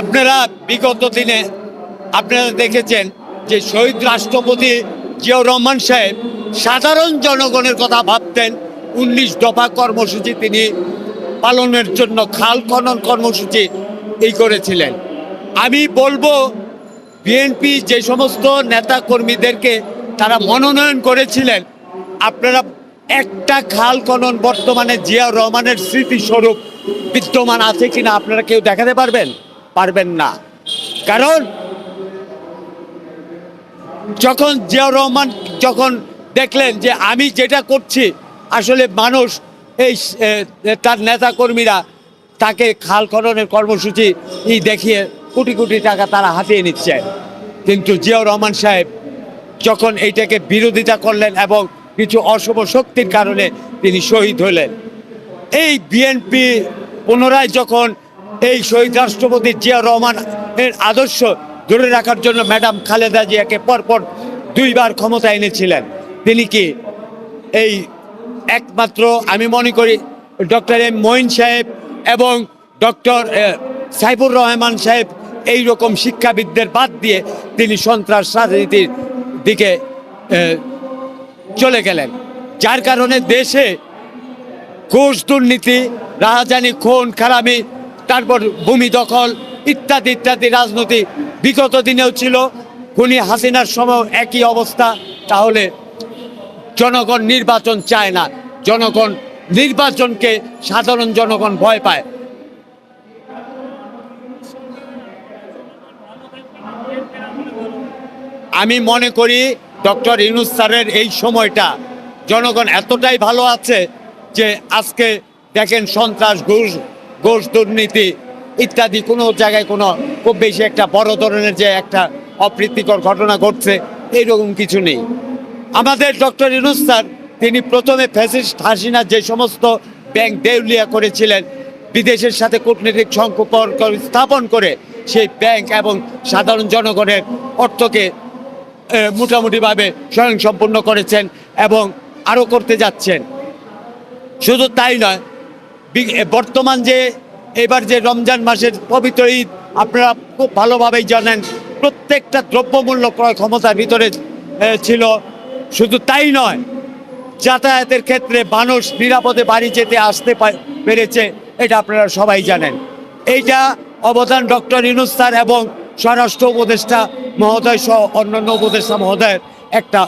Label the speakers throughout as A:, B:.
A: আপনারা বিগত দিনে আপনারা দেখেছেন যে শহীদ রাষ্ট্রপতি জিয়াউর রহমান সাহেব সাধারণ জনগণের কথা ভাবতেন। উনিশ দফা কর্মসূচি তিনি পালনের জন্য খাল খনন কর্মসূচি এই করেছিলেন। আমি বলব বিএনপি যে সমস্ত নেতা কর্মীদেরকে তারা মনোনয়ন করেছিলেন, আপনারা একটা খাল খনন বর্তমানে জিয়াউর রহমানের স্মৃতিস্বরূপ বিদ্যমান আছে কিনা আপনারা কেউ দেখাতে পারবেন? পারবেন না। কারণ যখন জিয়াউর রহমান যখন দেখলেন যে আমি যেটা করছি, আসলে মানুষ এই তার নেতা কর্মীরা তাকে খাল খননের কর্মসূচি দেখিয়ে কোটি কোটি টাকা তারা হাতিয়ে নিচ্ছে। কিন্তু জিয়াউর রহমান সাহেব যখন এইটাকে বিরোধিতা করলেন এবং কিছু অশুভ শক্তির কারণে তিনি শহীদ হলেন। এই বিএনপি পুনরায় যখন এই শহীদ রাষ্ট্রপতি জিয়া রহমান এর আদর্শ ধরে রাখার জন্য ম্যাডাম খালেদা জিয়াকে পরপর দুইবার ক্ষমতা এনেছিলেন। তিনি কি এই একমাত্র, আমি মনে করি, ডক্টর এম মঈন সাহেব এবং ডক্টর সাইফুর রহমান সাহেব এই রকম শিক্ষাবিদদের বাদ দিয়ে তিনি সন্ত্রাস রাজনীতির দিকে চলে গেলেন। যার কারণে দেশে ঘুষ দুর্নীতি, রাহাজানি, খুন খারামি তারপর ভূমি দখল, ইত্যাদি ইত্যাদি রাজনীতি বিগত দিনেও ছিল। খুনি হাসিনার সময় একই অবস্থা। তাহলে জনগণ নির্বাচন চায় না। জনগণ নির্বাচনকে সাধারণ জনগণ ভয় পায়। আমি মনে করি, ডক্টর ইনুস স্যারের এই সময়টা জনগণ এতটাই ভালো আছে যে আজকে দেখেন সন্ত্রাস, ঘুষ ঘুষ দুর্নীতি ইত্যাদি কোনো জায়গায় কোনো খুব বেশি একটা বড় ধরনের যে একটা অপ্রীতিকর ঘটনা ঘটছে, এইরকম কিছু নেই। আমাদের ডক্টর ইউনুস স্যার, তিনি প্রথমে ফ্যাসিস্ট হাসিনা যে সমস্ত ব্যাংক দেউলিয়া করেছিলেন, বিদেশের সাথে কূটনৈতিক সম্পর্ক স্থাপন করে সেই ব্যাংক এবং সাধারণ জনগণের অর্থকে মোটামুটিভাবে স্বয়ংসম্পূর্ণ করেছেন এবং আরও করতে যাচ্ছেন। শুধু তাই নয় বর্তমান যে, এবার যে রমজান মাসের পবিত্র ঈদ, আপনারা খুব ভালোভাবেই জানেন, প্রত্যেকটা দ্রব্যমূল্য ক্রয় ক্ষমতার ভিতরে ছিল। শুধু তাই নয়, যাতায়াতের ক্ষেত্রে মানুষ নিরাপদে বাড়ি যেতে আসতে পেরেছে, এটা আপনারা সবাই জানেন। এইটা অবদান ডক্টর ইনুস স্যার এবং স্বরাষ্ট্র উপদেষ্টা মহোদয় সহ অন্যান্য উপদেষ্টা মহোদয়ের একটা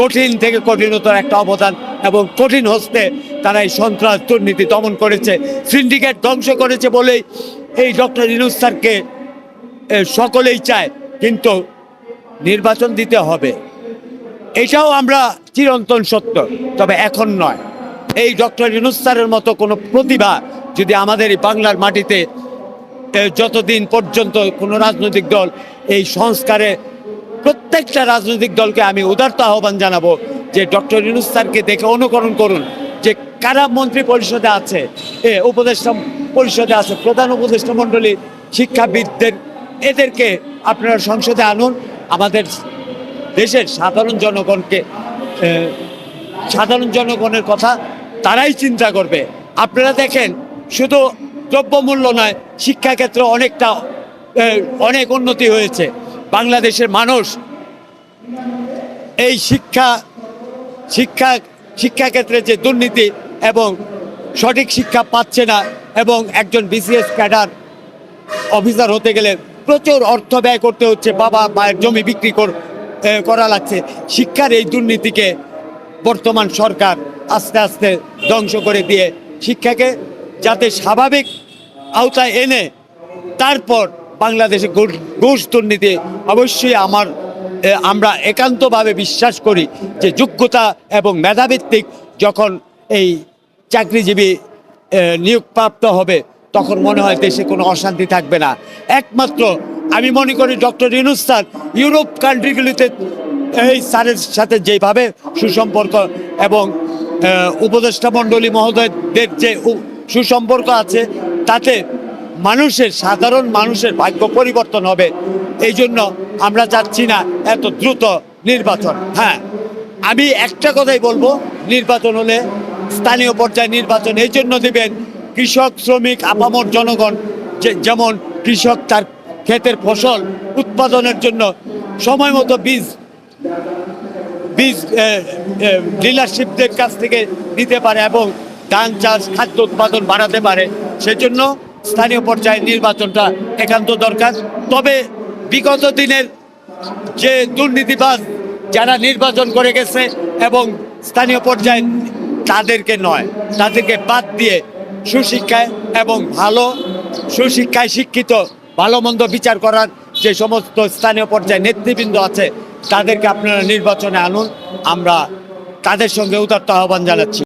A: কঠিন থেকে কঠিনতর একটা অবদান এবং কঠিন হস্তে তারা এই সন্ত্রাস দুর্নীতি দমন করেছে সিন্ডিকেট ধ্বংস করেছে বলেই এই ডক্টর ইনুস স্যারকে সকলেই চায়, কিন্তু নির্বাচন দিতে হবে। এটাও আমরা চিরন্তন সত্য, তবে এখন নয়। এই ডক্টর ইউনুস স্যারের মতো কোনো প্রতিভা যদি আমাদের এই বাংলার মাটিতে যতদিন পর্যন্ত কোনো রাজনৈতিক দল এই সংস্কারে প্রত্যেকটা রাজনৈতিক দলকে আমি উদার্ত আহ্বান জানাব যে ডক্টর ইউনুস স্যারকে দেখে অনুকরণ করুন যে কারা মন্ত্রী পরিষদে আছে, এ, উপদেষ্টা পরিষদে আছে, প্রধান উপদেষ্টা মণ্ডলী, শিক্ষাবিদদের, এদেরকে আপনারা সংসদে আনুন। আমাদের দেশের সাধারণ জনগণকে সাধারণ জনগণের কথা তারাই চিন্তা করবে। আপনারা দেখেন, শুধু দ্রব্যমূল্য নয়, শিক্ষাক্ষেত্রে অনেকটা অনেক উন্নতি হয়েছে। বাংলাদেশের মানুষ এই শিক্ষা শিক্ষা, শিক্ষাক্ষেত্রে যে দুর্নীতি এবং সঠিক শিক্ষা পাচ্ছে না এবং একজন বিসিএস ক্যাডার অফিসার হতে গেলে প্রচুর অর্থ ব্যয় করতে হচ্ছে, বাবা মায়ের জমি বিক্রি কর- লাগছে। শিক্ষার এই দুর্নীতিকে বর্তমান সরকার আস্তে আস্তে ধ্বংস করে দিয়ে শিক্ষাকে যাতে স্বাভাবিক আওতায় এনে, তারপর বাংলাদেশে ঘুষ- দুর্নীতি অবশ্যই আমার আমরা একান্তভাবে বিশ্বাস করি যে যোগ্যতা এবং মেধাভিত্তিক যখন এই চাকরিজীবী নিয়োগপ্রাপ্ত হবে, তখন মনে হয় দেশে কোনো অশান্তি থাকবে না। একমাত্র আমি মনে করি ডক্টর ইউনুস স্যার ইউরোপ কান্ট্রিগুলিতে এই স্যারের সাথে যেভাবে সুসম্পর্ক এবং উপদেষ্টা মণ্ডলী মহোদয়দের যে সুসম্পর্ক আছে, তাতে মানুষের, সাধারণ মানুষের ভাগ্য পরিবর্তন হবে। এই জন্য আমরা চাচ্ছি না এত দ্রুত নির্বাচন। হ্যাঁ আমি একটা কথাই বলব, নির্বাচন হলে স্থানীয় পর্যায়ে নির্বাচন এই জন্য দেবেন, কৃষক, শ্রমিক, আপামর জনগণ, যে- যেমন কৃষক তার ক্ষেতের ফসল উৎপাদনের জন্য সময় মতো বীজ বীজ ডিলারশিপদের কাছ থেকে নিতে পারে এবং ধান চাষ, খাদ্য উৎপাদন বাড়াতে পারে। সেজন্য স্থানীয় পর্যায়ে নির্বাচনটা একান্ত দরকার। তবে বিগত দিনের যে দুর্নীতিবাজ যারা নির্বাচন করে গেছে এবং স্থানীয় পর্যায়ে তাদেরকে নয়, তাদেরকে বাদ দিয়ে সুশিক্ষায় এবং ভালো সুশিক্ষায় শিক্ষিত, ভালো মন্দ বিচার করার যে সমস্ত স্থানীয় পর্যায়ে নেতৃবৃন্দ আছে, তাদেরকে আপনারা নির্বাচনে আনুন। আমরা তাদের সঙ্গে উদাত্ত আহ্বান জানাচ্ছি।